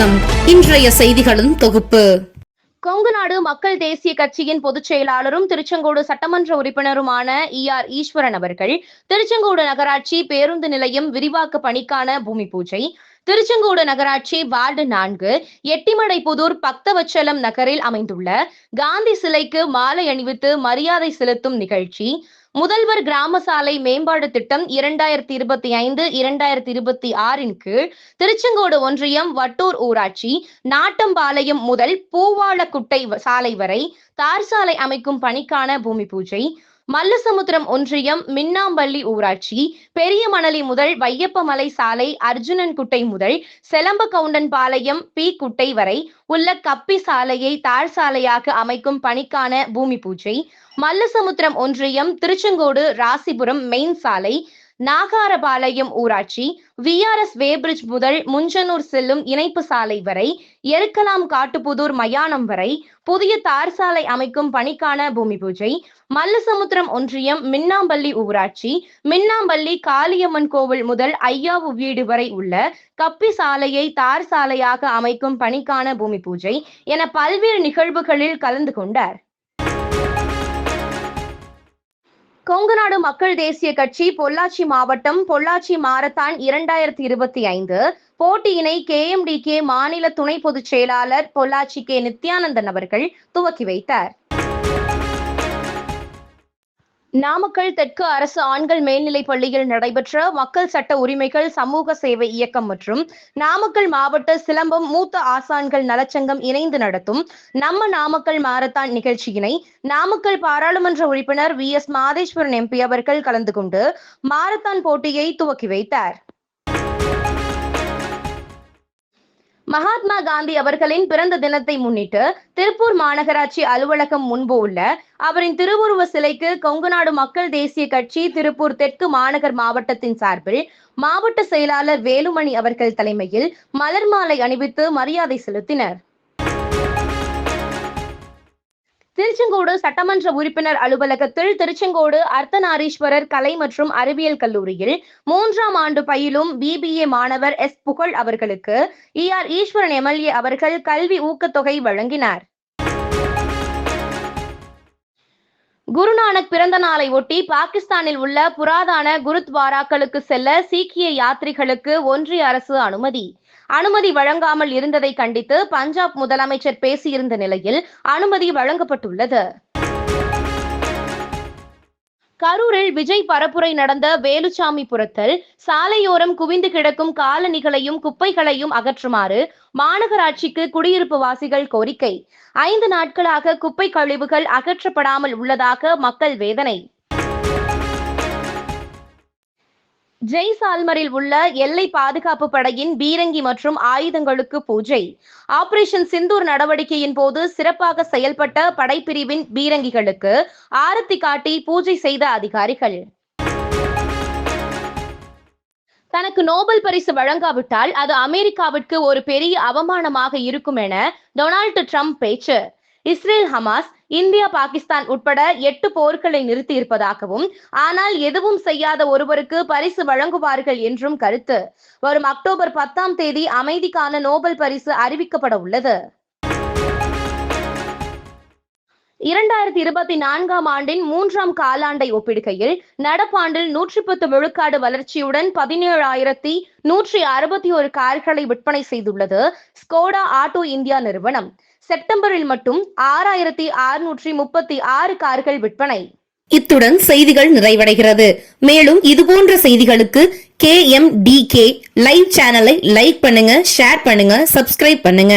வணக்கம். இன்றைய செய்திகளின் தொகுப்பு. கொங்கு நாடு மக்கள் தேசிய கட்சியின் பொதுச் செயலாளரும் திருச்செங்கோடு சட்டமன்ற உறுப்பினருமான இ ஆர் ஈஸ்வரன் அவர்கள் திருச்செங்கோடு நகராட்சி பேருந்து நிலையம் விரிவாக்க பணிக்கான பூமி பூஜை திருச்செங்கோடு நகராட்சி வார்டு நான்கு எட்டிமடைப்புதூர் பக்தவச்சலம் நகரில் அமைந்துள்ள காந்தி சிலைக்கு மாலை அணிவித்து மரியாதை செலுத்தும் நிகழ்ச்சி. முதல்வர் கிராம சாலை மேம்பாடு திட்டம் இரண்டாயிரத்தி இருபத்தி ஐந்து இரண்டாயிரத்தி இருபத்தி ஆறின் கீழ் திருச்செங்கோடு ஒன்றியம் வட்டூர் ஊராட்சி நாட்டம்பாளையம் முதல் பூவாளக்குட்டை சாலை வரை தார் சாலை அமைக்கும் பணிக்கான பூமி பூஜை. மல்லசமுத்திரம் ஒன்றியம் மின்னாம்பள்ளி ஊராட்சி பெரிய மணலி முதல் வையப்பமலை சாலை அர்ஜுனன் குட்டை முதல் செலம்ப கவுண்டன் பி குட்டை வரை உள்ள கப்பி சாலையை தாழ் சாலையாக அமைக்கும் பணிக்கான பூமி பூஜை. மல்லசமுத்திரம் ஒன்றியம் திருச்செங்கோடு ராசிபுரம் மெயின் சாலை நாகாரபாளையம் ஊராட்சி விஆர்எஸ் வேபிரிட்ஜ் முதல் முஞ்சனூர் செல்லும் இணைப்பு சாலை வரை எருக்கலாம் காட்டுப்புதூர் மயானம் வரை புதிய தார் சாலை அமைக்கும் பணிக்கான பூமி பூஜை மல்லசமுத்திரம் ஒன்றியம் மின்னாம்பள்ளி ஊராட்சி மின்னாம்பள்ளி காளியம்மன் கோவில் முதல் ஐயாவு வீடு வரை உள்ள கப்பி சாலையை தார் சாலையாக அமைக்கும் பணிக்கான பூமி பூஜை என பல்வேறு நிகழ்வுகளில் கலந்து கொண்டார். கொங்குநாடு மக்கள் தேசிய கட்சி பொள்ளாச்சி மாவட்டம் பொள்ளாச்சி மாரத்தான் இரண்டாயிரத்தி இருபத்தி ஐந்து போட்டியினை கேஎம்டிகே மாநில துணை பொதுச் செயலாளர் பொள்ளாச்சி கே நித்யானந்தன் அவர்கள் துவக்கி வைத்தார். நாமக்கல் தெற்கு அரசு ஆண்கள் மேல்நிலைப் பள்ளியில் நடைபெற்ற மக்கள் சட்ட உரிமைகள் சமூக சேவை இயக்கம் மற்றும் நாமக்கல் மாவட்ட சிலம்பம் மூத்த ஆசான்கள் நலச்சங்கம் இணைந்து நடத்தும் நம்ம நாமக்கல் மாரத்தான் நிகழ்ச்சியினை நாமக்கல் பாராளுமன்ற உறுப்பினர் வி எஸ் மாதேஸ்வரன் எம்பி அவர்கள் கலந்து கொண்டு மாரத்தான் போட்டியை துவக்கி வைத்தார். மகாத்மா காந்தி அவர்களின் பிறந்த தினத்தை முன்னிட்டு திருப்பூர் மாநகராட்சி அலுவலகம் முன்பு உள்ள அவரின் திருவுருவ சிலைக்கு கொங்குநாடு மக்கள் தேசிய கட்சி திருப்பூர் தெற்கு மாநகர் மாவட்டத்தின் சார்பில் மாவட்ட செயலாளர் வேலுமணி அவர்கள் தலைமையில் மலர் மாலை அணிவித்து மரியாதை செலுத்தினர். திருச்செங்கோடு சட்டமன்ற உறுப்பினர் அலுவலகத்தில் திருச்செங்கோடு அர்த்தநாரீஸ்வரர் கலை மற்றும் அறிவியல் கல்லூரியில் மூன்றாம் ஆண்டு பயிலும் பிபிஏ மாணவர் எஸ் புகழ் அவர்களுக்கு இ ஈஸ்வரன் எம்எல்ஏ அவர்கள் கல்வி ஊக்கத்தொகை வழங்கினார். குருநானக் பிறந்த நாளை ஒட்டி பாகிஸ்தானில் உள்ள புராதான குருத்வாராக்களுக்கு செல்ல சீக்கிய யாத்ரிகளுக்கு ஒன்றிய அரசு அனுமதி. அனுமதி வழங்காமல் இருந்ததை கண்டித்து பஞ்சாப் முதலமைச்சர் பேசியிருந்த நிலையில் அனுமதி வழங்கப்பட்டுள்ளது. கரூரில் விஜய் பரப்புரை நடந்த வேலுச்சாமி புறத்தில் சாலையோரம் குவிந்து கிடக்கும் காலணிகளையும் குப்பைகளையும் அகற்றுமாறு மாநகராட்சிக்கு குடியிருப்பு வாசிகள் கோரிக்கை. ஐந்து நாட்களாக குப்பை கழிவுகள் அகற்றப்படாமல் உள்ளதாக மக்கள் வேதனை. ஜெய்சால்மரில் உள்ள எல்லை பாதுகாப்பு படையின் பீரங்கி மற்றும் ஆயுதங்களுக்கு பூஜை. ஆபரேஷன் சிந்தூர் நடவடிக்கையின் போது சிறப்பாக செயல்பட்ட படைப்பிரிவின் பீரங்கிகளுக்கு ஆரத்தி காட்டி பூஜை செய்த அதிகாரிகள். தனக்கு நோபல் பரிசு வழங்காவிட்டால் அது அமெரிக்காவிற்கு ஒரு பெரிய அவமானமாக இருக்கும் என டொனால்டு ட்ரம்ப் பேச்சு. இஸ்ரேல் ஹமாஸ் இந்தியா பாகிஸ்தான் உட்பட எட்டு போர்களை நிறுத்தியிருப்பதாகவும் ஆனால் எதுவும் செய்யாத ஒருவருக்கு பரிசு வழங்குவார்கள் என்றும் கருத்து. வரும் அக்டோபர் பத்தாம் தேதி அமைதிக்கான நோபல் பரிசு அறிவிக்கப்பட உள்ளது. இரண்டாயிரத்தி இருபத்தி நான்காம் ஆண்டின் மூன்றாம் காலாண்டை ஒப்பிடுகையில் நடப்பாண்டில் நூற்றி பத்து விழுக்காடு வளர்ச்சியுடன் பதினேழாயிரத்தி நூற்றி அறுபத்தி ஒரு கார்களை விற்பனை செய்துள்ளது ஸ்கோடா ஆட்டோ இந்தியா நிறுவனம். செப்டம்பரில் மட்டும் ஆறாயிரத்தி அறுநூற்றி முப்பத்தி ஆறு கார்கள் விற்பனை. இத்துடன் செய்திகள் நிறைவடைகிறது. மேலும் இதுபோன்ற செய்திகளுக்கு K M D K live சேனலை லைக் பண்ணுங்க ஷேர் பண்ணுங்க சப்ஸ்கிரைப் பண்ணுங்க.